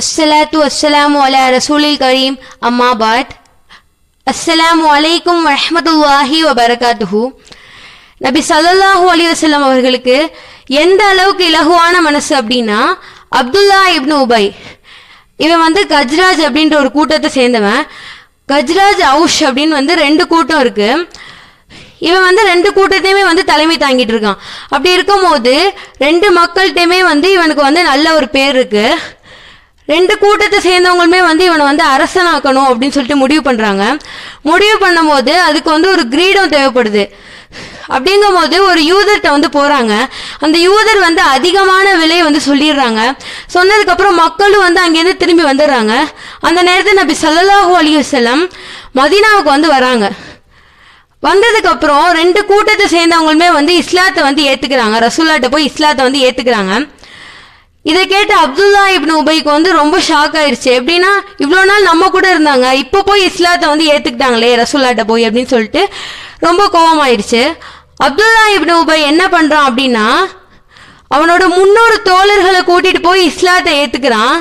அஸ்ஸலாத்து அஸ்ஸலாம் அலா ரசூலில் கரீம். அம்மா பாட். அஸ்ஸலாமு அலைக்கும் வரஹ்மத்துல்லாஹி வபரகாத்துஹு. நபி ஸல்லல்லாஹு அலி வஸல்லம் அவர்களுக்கு எந்த அளவுக்கு இலகுவான மனசு அப்படின்னா அப்துல்லா இப்னு உபை. இவன் வந்து கஜ்ராஜ் அப்படின்ற ஒரு கூட்டத்தை சேர்ந்தவன். கஜ்ராஜ் அவுஷ் அப்படின்னு வந்து ரெண்டு கூட்டம் இருக்கு. இவன் வந்து ரெண்டு கூட்டத்தையுமே வந்து தலைமை தாங்கிட்டு இருக்கான். அப்படி இருக்கும்போது ரெண்டு மக்கள்கிட்டயுமே வந்து இவனுக்கு வந்து நல்ல ஒரு பேர் இருக்குது ரெண்டு கூட்டத்தை சேர்ந்தவங்களுமே வந்து இவனை வந்து அரசனாக்கணும் அப்படின்னு சொல்லிட்டு முடிவு பண்ணுறாங்க முடிவு பண்ணும்போது அதுக்கு வந்து ஒரு கிரீடம் தேவைப்படுது. அப்படிங்கும்போது ஒரு யூதர்கிட்ட வந்து போறாங்க. அந்த யூதர் வந்து அதிகமான விலையை வந்து சொல்லிடுறாங்க. சொன்னதுக்கப்புறம் மக்களும் வந்து அங்கேருந்து திரும்பி வந்துடுறாங்க. அந்த நேரத்தில் நபி சல்லாஹூ அலி செல்லம் மதீனாவுக்கு வந்து வராங்க. வந்ததுக்கப்புறம் ரெண்டு கூட்டத்தை சேர்ந்தவங்களுமே வந்து இஸ்லாத்தை வந்து ஏற்றுக்கிறாங்க ரசூல்லாட்ட போய் இஸ்லாத்தை வந்து ஏற்றுக்கிறாங்க இதை கேட்டு அப்துல்லா இப்னு உபைக்கு வந்து ரொம்ப ஷாக் ஆயிடுச்சு எப்படின்னா இவ்வளோ நாள் நம்ம கூட இருந்தாங்க. இப்போ போய் இஸ்லாத்தை வந்து ஏற்றுக்கிட்டாங்களே ரசூல்லாட்ட போய் அப்படின்னு சொல்லிட்டு ரொம்ப கோவமாயிருச்சு. அப்துல்லா இப்னு உபை என்ன பண்ணுறான் அப்படின்னா அவனோட முன்னூறு தோழர்களை கூட்டிட்டு போய் இஸ்லாத்தை ஏற்றுக்கிறான்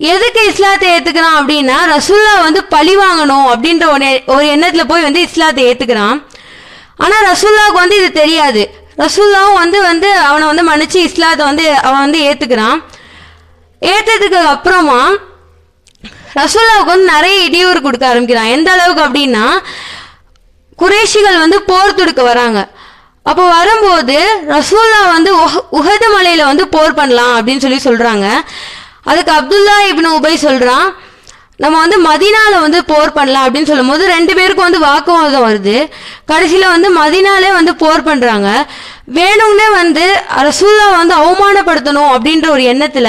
எதுக்கு இஸ்லாத்தை ஏற்றுக்கிறான் அப்படின்னா ரசூல்லா வந்து பழி வாங்கணும் அப்படின்ற ஒரு ஒரு எண்ணத்தில் போய் வந்து இஸ்லாத்தை ஏற்றுக்கிறான் ஆனால் ரசூல்லாவுக்கு வந்து இது தெரியாது. ரசூல்லாவும் வந்து வந்து அவனை வந்து மன்னிச்சு இஸ்லாத்தை வந்து அவன் வந்து ஏற்றுக்கிறான் ஏற்றதுக்கு அப்புறமா ரசூல்லாவுக்கு வந்து நிறைய இடையூறு கொடுக்க ஆரம்பிக்கிறான். எந்த அளவுக்கு அப்படின்னா குறைஷிகள் வந்து போர் தொடுக்க வராங்க. அப்போ வரும்போது ரசூல்லா வந்து உஹ- உஹது மலையில வந்து போர் பண்ணலாம் அப்படின்னு சொல்லி சொல்றாங்க. அதுக்கு அப்துல்லா இப்னு உபை சொல்றான். நம்ம வந்து மதினால வந்து போர் பண்ணலாம் அப்படின்னு சொல்லும்போது ரெண்டு பேருக்கும் வந்து வாக்குவாதம் வருது. கடைசியில வந்து மதினாலே வந்து போர் பண்றாங்க. வேணும்னே வந்து ரசூல்லா வந்து அவமானப்படுத்தணும் அப்படின்ற ஒரு எண்ணத்துல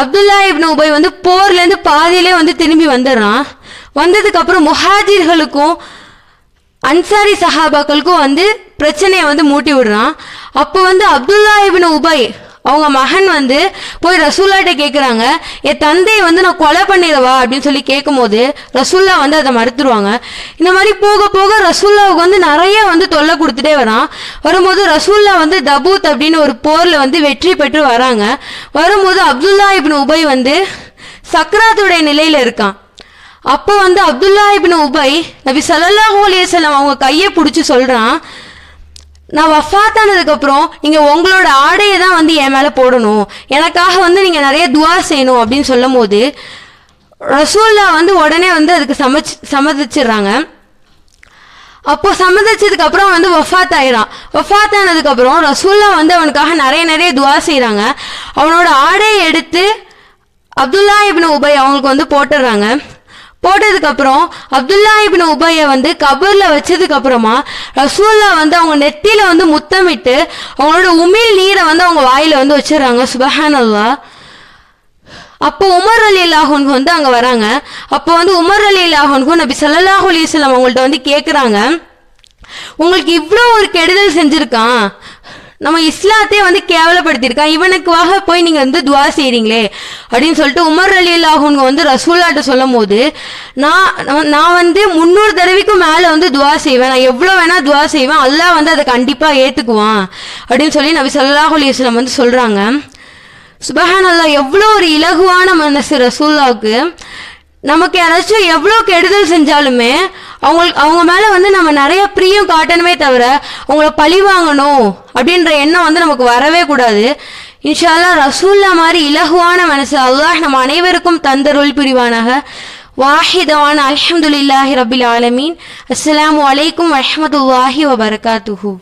அப்துல்லா இப்னு உபய் வந்து போர்ல இருந்து பாதியிலே வந்து திரும்பி வந்துடுறான். வந்ததுக்கு அப்புறம் முஹாஜிர்களுக்கும் அன்சாரி சஹாபாக்களுக்கும் வந்து பிரச்சனையை வந்து மூட்டி விடுறான். அப்போ வந்து அப்துல்லா இப்னு உபய் அவங்க மகன் வந்து போய் ரசூல்லாட்ட கேட்குறாங்க என் தந்தையை வந்து நான் கொலை பண்ணிடவா? அப்படின்னு சொல்லி கேட்கும்போது ரசூல்லா வந்து அதை மறுத்துருவாங்க. இந்த மாதிரி போக போக ரசூல்லாவுக்கு வந்து நிறைய வந்து தொல்லை கொடுத்துட்டே வரான். வரும்போது ரசூல்லா வந்து தபூத் அப்படின்னு ஒரு போரில் வந்து வெற்றி பெற்று வராங்க. வரும்போது அப்துல்லா இப்னு உபை வந்து சக்ராத்துடைய நிலையில் இருக்கான். அப்போ வந்து அப்துல்லா இப்னு உபை நபி ஸல்லல்லாஹு அலைஹி அவங்க கையை பிடிச்சி சொல்கிறான் நான் வஃபாத்தானதுக்கப்புறம் நீங்கள் உங்களோட ஆடையை தான் வந்து என் மேலே போடணும். எனக்காக வந்து நீங்கள் நிறைய துவா செய்யணும் அப்படின்னு சொல்லும் போது ரசூல்லா வந்து உடனே வந்து அதுக்கு சமைச்சு சம்மதிச்சிடுறாங்க. அப்போ சம்மதிச்சதுக்கு அப்புறம் வந்து வஃபாத் ஆயிடான் வஃபாத் ஆனதுக்கப்புறம் ரசூல்லா வந்து அவனுக்காக நிறைய நிறைய துவா செய்கிறாங்க அவனோட ஆடையை எடுத்து அப்துல்லா இப்னு உபை அவங்களுக்கு வந்து போட்டுடுறாங்க. போட்டதுக்கு அப்புறம் அப்துல்லா இபின் உபைய வந்து கபர்ல வச்சதுக்கு அப்புறமா ரசூல்லா வந்து அவங்க நெத்தியில வந்து முத்தமிட்டு அவங்களோட உமிழ் நீரை வந்து அவங்க வாயில வந்து வச்சிடுறாங்க சுபஹானல்லாஹ் அப்போ உமர் அலி அல்லாஹனுக்கு வந்து அங்க வராங்க. அப்போ வந்து உமர் அலி அல்லாஹனுக்கும் நபி சல்லாஹ் அலிஸ்லாம் அவங்கள்ட்ட வந்து கேக்குறாங்க உங்களுக்கு இவ்வளோ ஒரு கெடுதல் செஞ்சிருக்கான் நம்ம இஸ்லாத்தையே வந்து கேவலப்படுத்தியிருக்கான். இவனுக்குவாக போய் நீங்கள் வந்து துவா செய்கிறீங்களே அப்படின்னு சொல்லிட்டு உமர் அலி அல்லாஹுங்க வந்து ரசூல்லாட்ட சொல்லும் போது நான் நான் வந்து முந்நூறு தடவைக்கும் மேலே வந்து துவா செய்வேன். நான் எவ்வளோ வேணால் துவா செய்வேன். அல்லாஹ் வந்து அதை கண்டிப்பாக ஏற்றுக்குவான் அப்படின்னு சொல்லி நபி சல்லாஹ் அலி இஸ்லாம் வந்து சொல்கிறாங்க சுபஹான் அல்லா எவ்வளோ ஒரு இலகுவான மனசு ரசூல்லாவுக்கு. நமக்கு யாராச்சும் எவ்வளோ கெடுதல் செஞ்சாலுமே அவங்களுக்கு அவங்க மேலே வந்து நம்ம நிறைய பிரியம் காட்டணுமே தவிர அவங்கள பழி வாங்கணும் அப்படின்ற எண்ணம் வந்து நமக்கு வரவே கூடாது. இன்ஷா அல்லாஹ் ரசூல்லா மாதிரி இலகுவான மனசு அல்லாஹ் நம்ம அனைவருக்கும் தந்தருள் புரிவானாக. வாஹிதவான அலமதுல்லாஹி ரபில் ஆலமீன். அஸ்லாம் அலைக்கும் வரஹ்மத்துல்லாஹி வபரகாத்துஹு.